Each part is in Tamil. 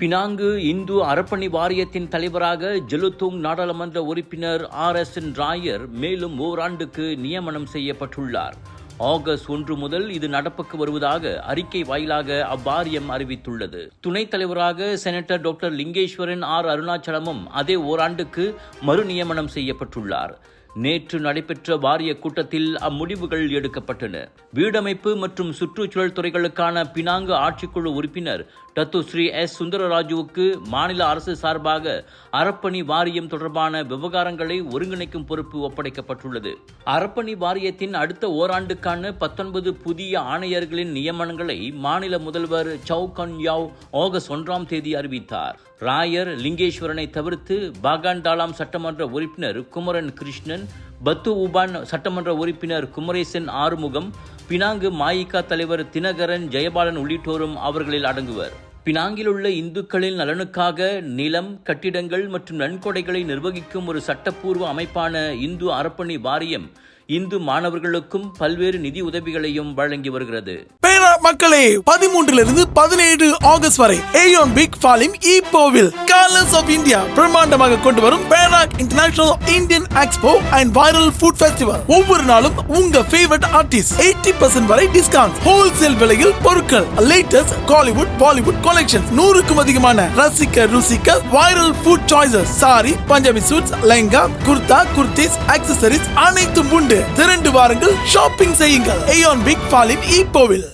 பினாங்கு இந்து அறப்பணி வாரியத்தின் தலைவராக ஜெலுத்துங் நாடாளுமன்ற உறுப்பினர் ஆர் எஸ் என் ராயர் மேலும் ஓராண்டுக்கு நியமனம் செய்யப்பட்டுள்ளார். ஆகஸ்ட் ஒன்று முதல் இது நடப்புக்கு வருவதாக அறிக்கை வாயிலாக அவ்வாரியம் அறிவித்துள்ளது. துணைத் தலைவராக செனட்டர் டாக்டர் லிங்கேஸ்வரன் ஆர் அருணாச்சலமும் அதே ஓராண்டுக்கு மறுநியமனம் செய்யப்பட்டுள்ளார். நேற்று நடைபெற்ற வாரிய கூட்டத்தில் அம்முடிவுகள் எடுக்கப்பட்டன. வீடமைப்பு மற்றும் சுற்றுச்சூழல் துறைகளுக்கான பினாங்கு ஆட்சிக்குழு உறுப்பினர் டத்து ஸ்ரீ எஸ். சுந்தரராஜுவுக்கு மாநில அரசு சார்பாக அறப்பணி வாரியம் தொடர்பான விவகாரங்களை ஒருங்கிணைக்கும் பொறுப்பு ஒப்படைக்கப்பட்டுள்ளது. அறப்பணி வாரியத்தின் அடுத்த ஓராண்டுக்கான பத்தொன்பது புதிய ஆணையர்களின் நியமனங்களை மாநில முதல்வர் சௌ யாவ் ஆகஸ்ட் ஒன்றாம் தேதி அறிவித்தார். ராயர் லிங்கேஸ்வரனை தவிர்த்து பாகாண்டாலாம் சட்டமன்ற உறுப்பினர் குமரன் கிருஷ்ணன் பத்து உபான் சட்டமன்ற உறுப்பினர் குமரேசன் ஆறுமுகம் பினாங்கு மாயிகா தலைவர் தினகரன் ஜெயபாலன் உள்ளிட்டோரும் அவர்களில் அடங்குவர். பினாங்கில் உள்ள இந்துக்களின் நலனுக்காக நிலம் கட்டிடங்கள் மற்றும் நன்கொடைகளை நிர்வகிக்கும் ஒரு சட்டப்பூர்வ அமைப்பான இந்து அறப்பணி வாரியம் இந்து மாணவர்களுக்கும் பல்வேறு நிதி உதவிகளையும் வழங்கி வருகிறது. மக்களே பதிமூன்றுல பதிமூன்றிலிருந்து பதினேழு ஆகஸ்ட் வரை ஏயோன் பிக் ஃபாலிம் ஈப்போவில் கலர்ஸ் ஆஃப் இந்தியா பிரம்மாண்டமாக கொண்டு வரும் Perak international Indian expo and viral food festival ஒவ்வொரு நாளும் உங்க ஃபேவரட் ஆர்டிஸ்ட் எயிட்டி பர்சன்ட் வரை டிஸ்கவுண்ட் ஹோல்சேல் விலையில் பொருட்கள் லேட்டஸ்ட் காலிவுட் பாலிவுட் கலெக்ஷன் நூறுக்கும் அதிகமான ரசிக்க ருசிக்க viral food choices sari Punjabi suits lehenga kurta kurtis accessories அனைத்தும் உண்டு. திரண்டு வாருங்கள் ஷாப்பிங் செய்யுங்கள். ஏயோன் பிக் ஃபாலின் ஈப்போவில்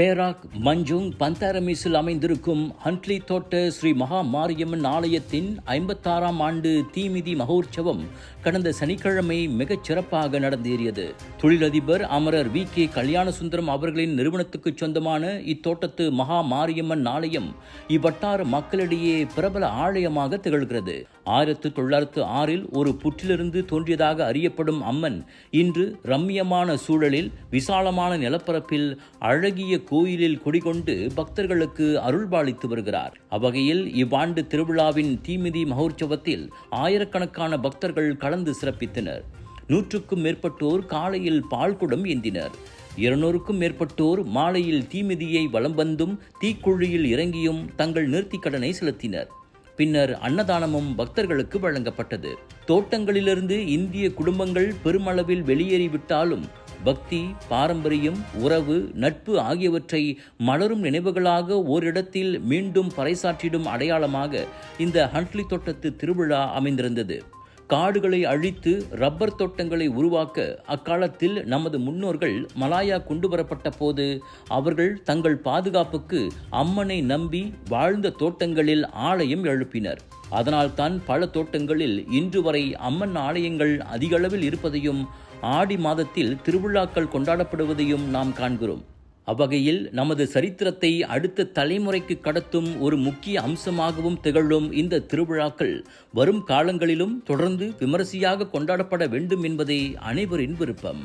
பேராக் மஞ்சுங் பந்தாரமிஸில் அமைந்திருக்கும் ஹன்ட்லி தோட்ட ஸ்ரீ மகா மாரியம்மன் ஆலயத்தின் ஐம்பத்தாறாம் ஆண்டு தீமிதி மகோற்சவம் கடந்த சனிக்கிழமை மிகச் சிறப்பாக நடந்தேறியது. தொழிலதிபர் அமரர் வி. கே. கல்யாணசுந்தரம் அவர்களின் நிறுவனத்துக்கு சொந்தமான இத்தோட்டத்து மகா மாரியம்மன் ஆலயம் இவ்வட்டார மக்களிடையே பிரபல ஆலயமாக திகழ்கிறது. ஆயிரத்து தொள்ளாயிரத்து ஆறில் ஒரு புற்றிலிருந்து தோன்றியதாக அறியப்படும் அம்மன் இன்று ரம்மியமான சூழலில் விசாலமான நிலப்பரப்பில் அழகிய கோயிலில் குடிகொண்டு பக்தர்களுக்கு அருள்பாலித்து வருகிறார். அவ்வகையில் இவ்வாண்டு திருவிழாவின் தீமிதி மகோற்சவத்தில் ஆயிரக்கணக்கான பக்தர்கள் கலந்து சிறப்பித்தனர். நூற்றுக்கும் மேற்பட்டோர் காலையில் பால்குடம் ஏந்தினர். இருநூறுக்கும் மேற்பட்டோர் மாலையில் தீமிதியை வலம் வந்தும் தீக்குழியில் இறங்கியும் தங்கள் நிறுத்தி கடனை செலுத்தினர். பின்னர் அன்னதானமும் பக்தர்களுக்கு வழங்கப்பட்டது. தோட்டங்களிலிருந்து இந்திய குடும்பங்கள் பெருமளவில் வெளியேறிவிட்டாலும் பக்தி பாரம்பரியம் உறவு நட்பு ஆகியவற்றை மலரும் நினைவுகளாக ஓரிடத்தில் மீண்டும் பறைசாற்றிடும் அடையாளமாக இந்த ஹன்ட்லி தோட்டத்து திருவிழா அமைந்திருந்தது. காடுகளை அழித்து ரப்பர் தோட்டங்களை உருவாக்க அக்காலத்தில் நமது முன்னோர்கள் மலாயா கொண்டு வரப்பட்ட போது அவர்கள் தங்கள் பாதுகாப்புக்கு அம்மனை நம்பி வாழ்ந்த தோட்டங்களில் ஆலயம் எழுப்பினர். அதனால்தான் பல தோட்டங்களில் இன்று வரை அம்மன் ஆலயங்கள் அதிகளவில் இருப்பதையும் ஆடி மாதத்தில் திருவிழாக்கள் கொண்டாடப்படுவதையும் நாம் காண்கிறோம். அவ்வகையில் நமது சரித்திரத்தை அடுத்த தலைமுறைக்கு கடத்தும் ஒரு முக்கிய அம்சமாகவும் திகழும் இந்த திருவிழாக்கள் வரும் காலங்களிலும் தொடர்ந்து விமரிசையாக கொண்டாடப்பட வேண்டும் என்பதே அனைவரின் விருப்பம்.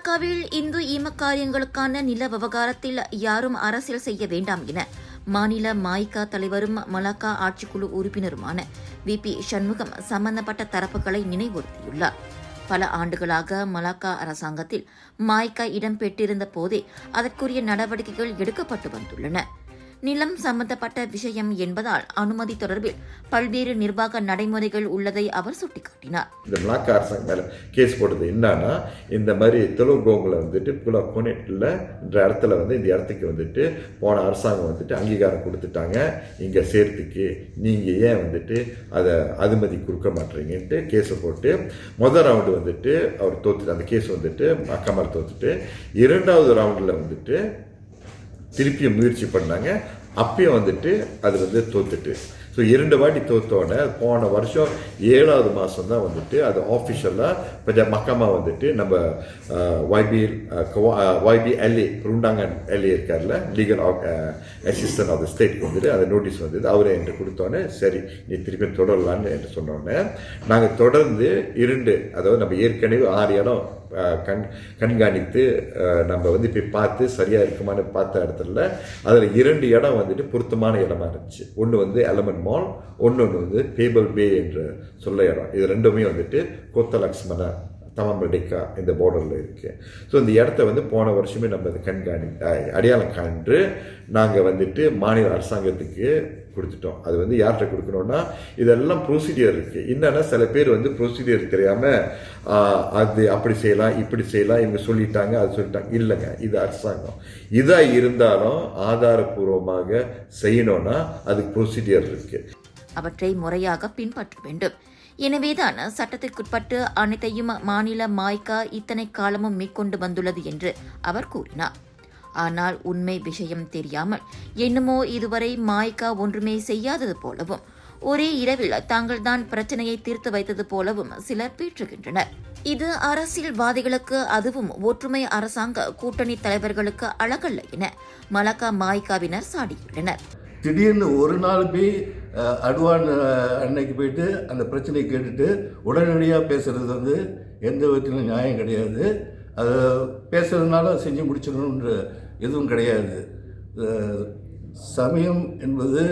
மலாக்காவில் இந்து ஈம காரியங்களுக்கான நில விவகாரத்தில் யாரும் அரசியல் செய்ய வேண்டாம் என மாநில மாய்கா தலைவரும் மலாக்கா ஆட்சிக்குழு உறுப்பினருமான வி. பி. சண்முகம் சம்பந்தப்பட்ட தரப்புகளை நினைவுறுத்தியுள்ளார். பல ஆண்டுகளாக மலாக்கா அரசாங்கத்தில் மாய்கா இடம்பெற்றிருந்த போதே அதற்குரிய நடவடிக்கைகள் எடுக்கப்பட்டு வந்துள்ளன. நிலம் சம்பந்தப்பட்ட விஷயம் என்பதால் அனுமதி தொடர்பில் பல்வேறு நிர்வாக நடைமுறைகள் உள்ளதை அவர் சுட்டிக்காட்டினார். இந்த பிளாக் அரசாங்க மேலே கேஸ் போட்டது என்னன்னா இந்த மாதிரி தெலுங்கோங்கில் வந்துட்டு புலா கோனேட்டில் என்ற இடத்துல வந்து இந்த இடத்துக்கு வந்துட்டு போன அரசாங்கம் வந்துட்டு அங்கீகாரம் கொடுத்துட்டாங்க. இங்கே சேர்த்துக்கு. நீங்கள் ஏன் வந்துட்டு அதை அனுமதி கொடுக்க மாட்டீங்கன்ட்டு கேஸை போட்டு முதல் ரவுண்டு வந்துட்டு அவர் தோத்துட்டு அந்த கேஸ் வந்துட்டு அக்கமர் தோத்துட்டு இரண்டாவது ரவுண்டில் வந்துட்டு திருப்பியும் முயற்சி பண்ணாங்க. அப்பயும் வந்துட்டு அது வந்து தோத்துட்டு. ஸோ இரண்டு வாட்டி தோத்தோடனே போன வருஷம் ஏழாவது மாதம் தான் வந்துட்டு அது ஆஃபிஷியலாக கொஞ்சம் மக்காமா வந்துட்டு நம்ம ஒய்பி ஒய்பி எல்ஏ ருண்டாங்கன் எல்ஏ இருக்கார்ல லீகல் அசிஸ்டன்ட் ஆஃப் த ஸ்டேட்க்கு வந்துட்டு அந்த நோட்டீஸ் வந்தது. அவரை என்கிட்ட கொடுத்தோன்னே சரி நீ திருப்பி தொடரலான்னு என்று சொன்னோன்னே நாங்கள் தொடர்ந்து இரண்டு அதாவது நம்ம ஏற்கனவே ஆறு இடம் கண் கண்காணித்து நம்ம வந்து போய் பார்த்து சரியாக இருக்குமான்னு பார்த்த இடத்துல அதில் இரண்டு இடம் வந்துட்டு பொருத்தமான இடமா இருந்துச்சு. ஒன்று வந்து எலமெண்ட் மால் ஒன்று ஒன்று வந்து பேபிள் பே என்ற சொல்ல இடம். இது ரெண்டுமே வந்துட்டு கோத்தலக்ஷ்மணா தமம்படிக்கா இந்த பார்டரில் இருக்குது ஸோ இந்த இடத்த வந்து போன வருஷமே நம்ம இதை கண்காணி அடையாளம் காண்டு நாங்கள் வந்துட்டு மாநில அரசாங்கத்துக்கு கொடுத்துட்டோம். அது வந்து யார்கிட்ட கொடுக்கணும்னா இதெல்லாம் ப்ரொசீடியர் இருக்குது என்னென்னா சில பேர் வந்து ப்ரொசீடியர் தெரியாமல் அது அப்படி செய்யலாம் இப்படி செய்யலாம் இவங்க சொல்லிட்டாங்க அது சொல்லிட்டாங்க. இல்லைங்க இது அரசாங்கம். இதாக இருந்தாலும் ஆதாரபூர்வமாக செய்யணும்னா அதுக்கு ப்ரொசீடியர் இருக்குது அவற்றை முறையாக பின்பற்ற வேண்டும். எனவேதான் சட்டத்திற்குட்பட்டு அனைத்தையும் மாநில மாய்கா இத்தனை காலமும் மேற்கொண்டு வந்துள்ளது என்று அவர் கூறினார். ஆனால் உண்மை விஷயம் தெரியாமல் என்னமோ இதுவரை மாய்கா ஒன்றுமே செய்யாதது போலவும் ஒரே இரவில் தாங்கள்தான் பிரச்சனையை தீர்த்து வைத்தது போலவும் சிலர் பீற்றுகின்றனர். இது அரசியல்வாதிகளுக்கு அதுவும் ஒற்றுமை அரசாங்க கூட்டணி தலைவர்களுக்கு அழகல்ல என மலக்கா மாய்காவினர் சாடியுள்ளனர். திடீர்னு ஒரு நாள் போய் அடுவான் அன்னைக்கு போயிட்டு அந்த பிரச்சனையை கேட்டுட்டு உடனடியாக பேசுறது வந்து எந்த விதத்திலும் நியாயம் கிடையாது. அது பேசுறதுனால செஞ்சு முடிச்சிடணுன்ற எதுவும் கிடையாது. சமயம் என்பது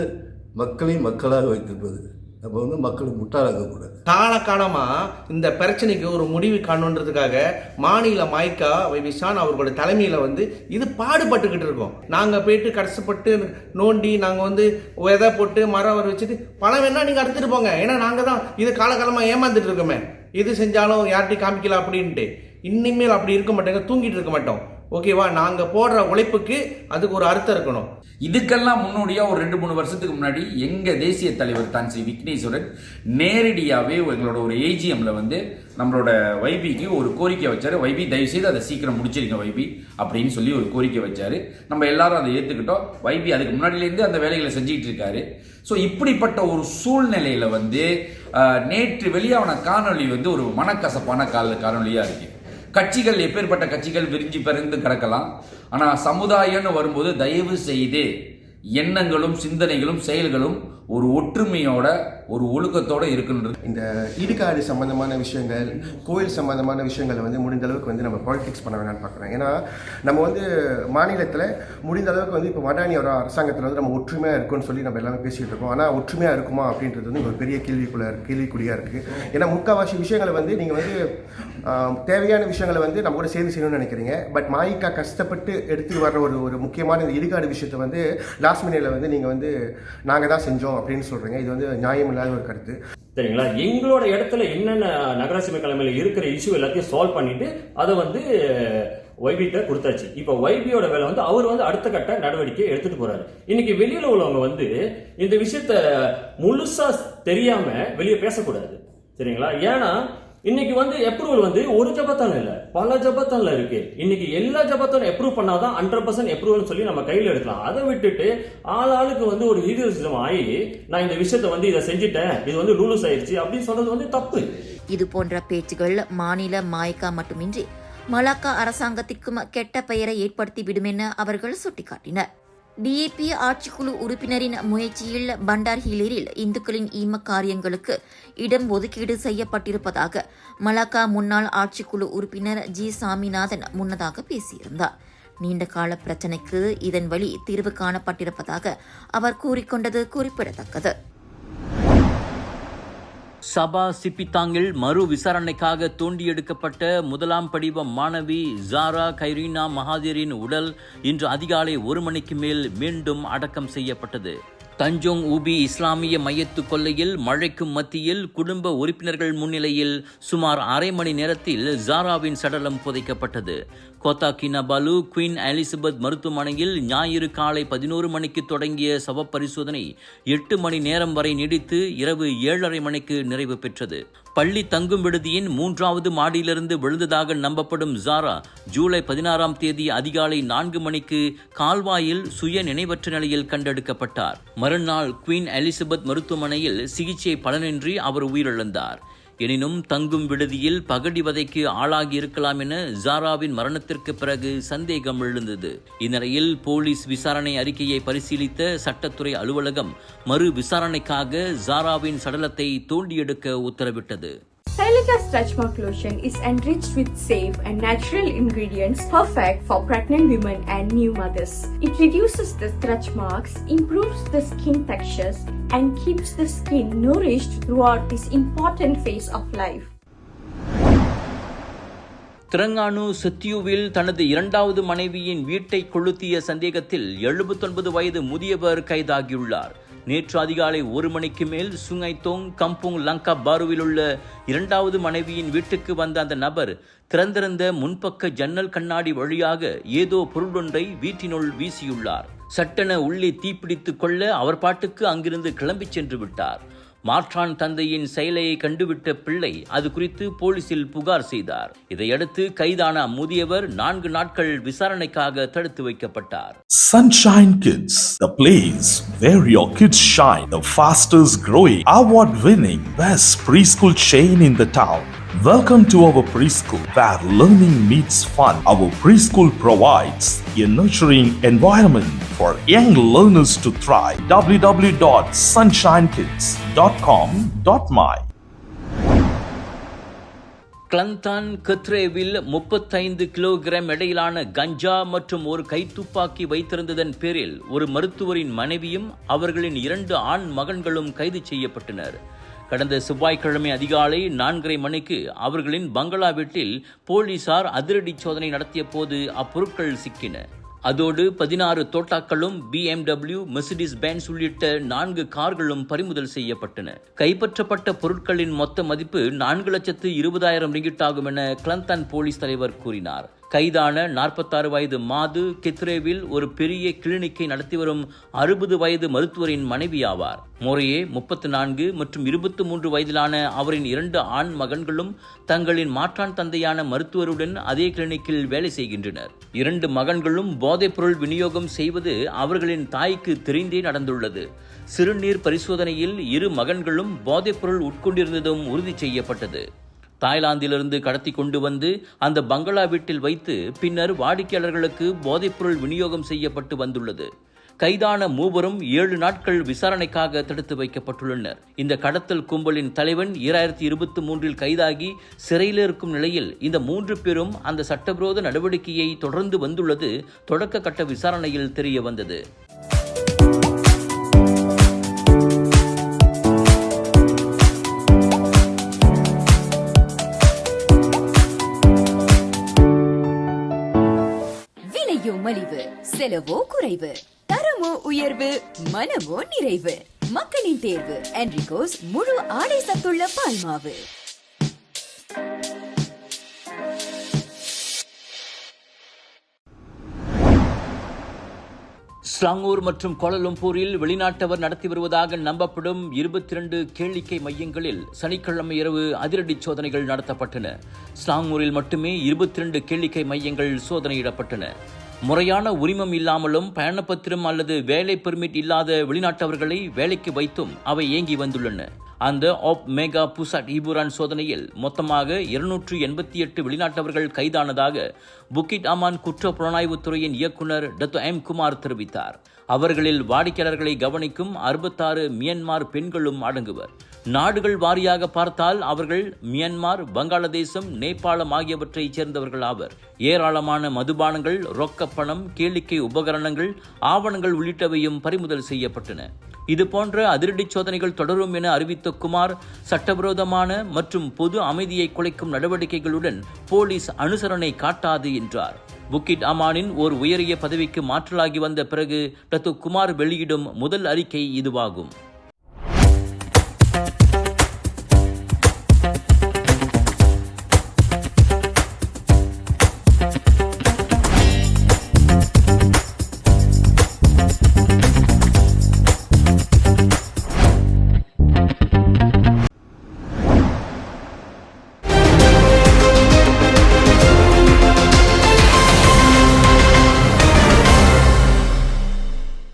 மக்களை மக்களாக வைத்திருப்பது. நம்ம வந்து மக்களை முட்டாளாக்கக்கூடாது காலகாலமா இந்த பிரச்சனைக்கு ஒரு முடிவு காணுன்றதுக்காக மாநில மாய்க்கா விஷான் அவர்களோட தலைமையில வந்து இது பாடுபட்டுக்கிட்டு இருக்கோம். நாங்க போயிட்டு கஷ்டப்பட்டு நோண்டி நாங்க வந்து விதை போட்டு மரம் வர வச்சுட்டு பணம் வேணா நீங்க அறுத்துட்டு போங்க. ஏன்னா நாங்க தான் இது காலகாலமா ஏமாந்துட்டு இருக்கோமே. எது செஞ்சாலும் யார்கிட்டையும் காமிக்கல அப்படின்ட்டு. இனிமேல் அப்படி இருக்க மாட்டேங்க தூங்கிட்டு இருக்க மாட்டோம். ஓகேவா நாங்கள் போடுற உழைப்புக்கு அதுக்கு ஒரு அர்த்தம் இருக்கணும். இதுக்கெல்லாம் முன்னோடியாக ஒரு ரெண்டு மூணு வருஷத்துக்கு முன்னாடி எங்கள் தேசிய தலைவர் தான் ஸ்ரீ விக்னேஸ்வரன் நேரடியாகவே எங்களோட ஒரு ஏஜிஎம்ல வந்து நம்மளோட வைபிக்கு ஒரு கோரிக்கை வச்சார். வைபி தயவு செய்து அதை சீக்கிரம் முடிச்சிருங்க வைபி அப்படின்னு சொல்லி ஒரு கோரிக்கை வச்சார். நம்ம எல்லாரும் அதை ஏற்றுக்கிட்டோம் வைபி அதுக்கு முன்னாடிலேருந்து அந்த வேலைகளை செஞ்சுட்டு இருக்காரு. ஸோ இப்படிப்பட்ட ஒரு சூழ்நிலையில் வந்து நேற்று வெளியான காணொளி வந்து ஒரு மனக்கசப்பான கால காணொலியாக இருக்குது கட்சிகள் எப்பேற்பட்ட கட்சிகள் விரிஞ்சு பிறந்து கிடக்கலாம். ஆனால் சமுதாயம்னு வரும்போது தயவு செய்து எண்ணங்களும் சிந்தனைகளும் செயல்களும் ஒரு ஒற்றுமையோட ஒரு ஒழுக்கத்தோட இருக்குன்றது. இந்த இடுகாடு சம்பந்தமான விஷயங்கள் கோயில் சம்பந்தமான விஷயங்களை வந்து முடிந்த அளவுக்கு வந்து நம்ம பாலிடிக்ஸ் பண்ண வேணாம்னு பார்க்குறோம் ஏன்னா நம்ம வந்து மாநிலத்தில் முடிந்த அளவுக்கு வந்து இப்போ வடானியோட ஒரு அரசாங்கத்தில் வந்து நம்ம ஒற்றுமையாக இருக்கும்னு சொல்லி நம்ம எல்லாமே பேசிகிட்டு இருக்கோம். ஆனால் ஒற்றுமையாக இருக்குமா அப்படின்றது வந்து ஒரு பெரிய கேள்விக்குள்ள கேள்விக்குறியாக இருக்குது ஏன்னா முக்கால்வாசி விஷயங்களை வந்து நீங்கள் வந்து தேவையான விஷயங்களை வந்து நம்ம கூட சேர்ந்து செய்யணும்னு நினைக்கிறீங்க. பட் மாயிக்கா கஷ்டப்பட்டு எடுத்து வர்ற ஒரு ஒரு முக்கியமான இடுகாடு விஷயத்தை வந்து லாஸ்ட் மினியில் வந்து நீங்கள் வந்து நாங்கள் தான் செஞ்சோம். அப்படின்னு சொல்கிறீங்க இது வந்து நியாயம் இல்லாத ஒரு கருத்து. சரிங்களா எங்களோட இடத்துல என்னென்ன நகராட்சி தலைமையில் இருக்கிற இஷ்யூ எல்லாத்தையும் சால்வ் பண்ணிட்டு அதை வந்து ஒய்பிட்ட கொடுத்தாச்சு. இப்போ ஒய்பியோட வேலை வந்து அவர் வந்து அடுத்த கட்ட நடவடிக்கை எடுத்துட்டு போறாரு. இன்னைக்கு வெளியில உள்ளவங்க வந்து இந்த விஷயத்த முழுசா தெரியாம வெளியே பேசக்கூடாது. சரிங்களா ஏன்னா இன்னைக்கு வந்து அப்ரூவல் வந்து ஒரு ஜபத்தால இல்ல பல ஜபத்தால இருக்கு. இன்னைக்கு எல்லா ஜபத்தானும் அப்ரூவ் பண்ணாதான் ஹண்ட்ரட் பர்சன்ட் அப்ரூவல் சொல்லி நம்ம கையில் எடுக்கலாம். அதை விட்டுட்டு ஆள் ஆளுக்கு வந்து ஒரு ஈடுசிதம் ஆகி நான் இந்த விஷயத்த வந்து இதை செஞ்சுட்டேன் இது வந்து லூலூஸ் ஆயிடுச்சு அப்படின்னு சொல்றது வந்து தப்பு. இது போன்ற பேச்சுகள் மாநில மாய்க்கா மட்டுமின்றி மலாக்கா அரசாங்கத்திற்கும் கெட்ட பெயரை ஏற்படுத்திவிடும் என அவர்கள் சுட்டிக்காட்டினர். டிஏபி ஆட்சிக்குழு உறுப்பினரின் முயற்சியில் பண்டார் ஹிலேரில் இந்துக்களின் ஈம காரியங்களுக்கு இடம் ஒதுக்கீடு செய்யப்பட்டிருப்பதாக மலாக்கா முன்னாள் ஆட்சிக்குழு உறுப்பினர் ஜி சாமிநாதன் முன்னதாக பேசியிருந்தார். நீண்ட கால பிரச்சினைக்கு இதன் வழி தீர்வு காணப்பட்டிருப்பதாக அவர் கூறிக்கொண்டது குறிப்பிடத்தக்கது. சபா சிப்பித்தாங்கில் மறு விசாரணைக்காக தோண்டி எடுக்கப்பட்ட முதலாம் படிவ மாணவி ஜாரா கைரீனா மகாதீரின் உடல் இன்று அதிகாலை ஒரு மணிக்கு மேல் மீண்டும் அடக்கம் செய்யப்பட்டது. தஞ்சோங் ஊபி இஸ்லாமிய மையத்து கொல்லையில் மழைக்கும் மத்தியில் குடும்ப உறுப்பினர்கள் முன்னிலையில் சுமார் அரை மணி நேரத்தில் ஜாராவின் சடலம் புதைக்கப்பட்டது. கோத்தா கினபாலு குயின் எலிசபெத் மருத்துவமனையில் ஞாயிறு காலை பதினோரு மணிக்கு தொடங்கிய சவ பரிசோதனை எட்டு மணி நேரம் வரை நீடித்து இரவு ஏழரை மணிக்கு நிறைவு பெற்றது. பள்ளி தங்கும் விடுதியின் மூன்றாவது மாடியிலிருந்து விழுந்ததாக நம்பப்படும் ஜாரா ஜூலை பதினாறாம் தேதி அதிகாலை நான்கு மணிக்கு கால்வாயில் சுய நினைவற்ற நிலையில் கண்டெடுக்கப்பட்டார். மறுநாள் குயின் எலிசபெத் மருத்துவமனையில் சிகிச்சை பலனின்றி அவர் உயிரிழந்தார். எனினும் தங்கும் விடுதியில் பகடி வதைக்கு ஆளாகி இருக்கலாம் என ஜாராவின் மரணத்திற்கு பிறகு சந்தேகம் எழுந்தது. இந்நிலையில் போலீஸ் விசாரணை அறிக்கையை பரிசீலித்த சட்டத்துறை அலுவலகம் மறு விசாரணைக்காக ஜாராவின் சடலத்தை தோண்டி எடுக்க உத்தரவிட்டது. Silica Stretch Mark Lotion is enriched with safe and natural ingredients perfect for pregnant women and new mothers. It reduces the stretch marks, improves the skin textures, and keeps the skin nourished throughout this important phase of life. Terengganu சத்யுவில் தனது இரண்டாவது மனைவியின் வீட்டை கொளுத்திய சந்தேகத்தில் எழுபத்தொன்பது வயது முதியவர் கைதாகியுள்ளார் நேற்று அதிகாலை ஒரு மணிக்கு மேல் சுங்கைத்தோங் கம்புங் லங்கா பாருவில் உள்ள இரண்டாவது மனைவியின் வீட்டுக்கு வந்த அந்த நபர் திறந்திருந்த முன்பக்க ஜன்னல் கண்ணாடி வழியாக ஏதோ பொருளொன்றை வீட்டினுள் வீசியுள்ளார். சட்டென உள்ளே தீப்பிடித்துக் கொள்ள அவர் பாட்டுக்கு அங்கிருந்து கிளம்பிச் சென்று விட்டார். மாற்றான் தந்தையின் செயலை கண்டுவிட்ட பிள்ளை அது குறித்து போலீசில் புகார் செய்தார் இதையடுத்து கைதான அம்முதியவர் நான்கு நாட்கள் விசாரணைக்காக தடுத்து வைக்கப்பட்டார் Sunshine Kids, the place where your kids shine, the fastest growing, award winning, best preschool chain in the town. Welcome to our preschool where learning meets fun. Our preschool provides a nurturing environment for young learners to thrive. www.sunshinekids.com.my கிளந்தான் கத்ரேவில் முப்பத்தைந்து கிலோகிராம் எடையிலான கஞ்சா மற்றும் ஒரு கைத்துப்பாக்கி வைத்திருந்ததன் பேரில் ஒரு மருத்துவரின் மனைவியும் அவர்களின் இரண்டு ஆண் மகன்களும் கைது செய்யப்பட்டனர் கடந்த செவ்வாய்க்கிழமை அதிகாலை நான்கரை மணிக்கு அவர்களின் பங்களா வீட்டில் போலீசார் அதிரடி சோதனை நடத்திய போது அப்பொருட்கள் சிக்கின. அதோடு பதினாறு தோட்டாக்களும் பிஎம்டபிள்யூ மெர்சிடிஸ் பேன்ஸ் உள்ளிட்ட நான்கு கார்களும் பறிமுதல் செய்யப்பட்டன. கைப்பற்றப்பட்ட பொருட்களின் மொத்த மதிப்பு நான்கு லட்சத்து இருபதாயிரம் ரிங்கிட் ஆகும் என கிளந்தான் போலீஸ் தலைவர் கூறினார். கைதான நாற்பத்தாறு வயது மாது கித்ரேவில் ஒரு பெரிய கிளினிக்கை நடத்தி வரும் அறுபது வயது மருத்துவரின் மனைவி ஆவார். முறையே முப்பத்து நான்கு மற்றும் இருபத்தி மூன்று வயதிலான அவரின் இரண்டு ஆண் மகன்களும் தங்களின் மாற்றான் தந்தையான மருத்துவருடன் அதே கிளினிக்கில் வேலை செய்கின்றனர். இரண்டு மகன்களும் போதைப்பொருள் விநியோகம் செய்வது அவர்களின் தாய்க்கு தெரிந்தே நடந்துள்ளது. சிறுநீர் பரிசோதனையில் இரு மகன்களும் போதைப்பொருள் உட்கொண்டிருந்ததும் உறுதி செய்யப்பட்டது. தாய்லாந்திலிருந்து கடத்தி கொண்டு வந்து அந்த பங்களா வீட்டில் வைத்து பின்னர் வாடிக்கையாளர்களுக்கு போதைப்பொருள் விநியோகம் செய்யப்பட்டு வந்துள்ளது. கைதான மூவரும் ஏழு நாட்கள் விசாரணைக்காக தடுத்து வைக்கப்பட்டுள்ளனர். இந்த கடத்தல் கும்பலின் தலைவன் ஈராயிரத்தி இருபத்தி மூன்றில் கைதாகி சிறையில் இருக்கும் நிலையில் இந்த மூன்று பேரும் அந்த சட்டவிரோத நடவடிக்கையை தொடர்ந்து வந்துள்ளது தொடக்க கட்ட விசாரணையில் தெரிய வந்தது மலிவு செலவோ குறைவு. தரமோ உயர்வு மனமோ நிறைவு. மக்களின் தேர்வு என்ரிகோஸ் முழு ஆடை சத்துள்ள பால்மாவு. ஸ்லாங்கூர் மற்றும் கோலலும்பூரில் வெளிநாட்டவர் நடத்தி வருவதாக நம்பப்படும் இருபத்தி இரண்டு கேளிக்கை மையங்களில் சனிக்கிழமை இரவு அதிரடி சோதனைகள் நடத்தப்பட்டன. ஸ்லாங்கூரில் மட்டுமே இருபத்தி இரண்டு கேளிக்கை மையங்கள் சோதனையிடப்பட்டன. முறையான உரிமம் இல்லாமலும் பயணப்பத்திரம் அல்லது வேலை பெர்மிட் இல்லாத வெளிநாட்டவர்களை வேலைக்கு வைத்தும் அவை இயங்கி வந்துள்ளன. அந்த ஆப் மேகா புசாட் ஈபுரான் சோதனையில் மொத்தமாக இருநூற்று எண்பத்தி எட்டு வெளிநாட்டவர்கள் கைதானதாக புக்கிட் அமான் குற்ற புலனாய்வுத் துறையின் இயக்குனர் டத்து எம் குமார் தெரிவித்தார். அவர்களில் வாடிக்கையாளர்களை கவனிக்கும் அறுபத்தாறு மியன்மார் பெண்களும் அடங்குவர். நாடுகள் வாரியாக பார்த்தால் அவர்கள் மியன்மார் வங்காளதேசம் நேபாளம் ஆகியவற்றைச் சேர்ந்தவர்கள் ஆவர். ஏராளமான மதுபானங்கள் ரொக்கப்பணம் கேளிக்கை உபகரணங்கள் ஆவணங்கள் உள்ளிட்டவையும் பறிமுதல் செய்யப்பட்டன. இதுபோன்ற அதிரடி சோதனைகள் தொடரும் என அறிவித்த குமார் சட்டவிரோதமான மற்றும் பொது அமைதியை குலைக்கும் நடவடிக்கைகளுடன் போலீஸ் அனுசரணை காட்டாது என்றார். புக்கிட் அமானின் ஓர் உயரிய பதவிக்கு மாற்றலாகி வந்த பிறகு டத்து குமார் வெளியிடும் முதல் அறிக்கை இதுவாகும்.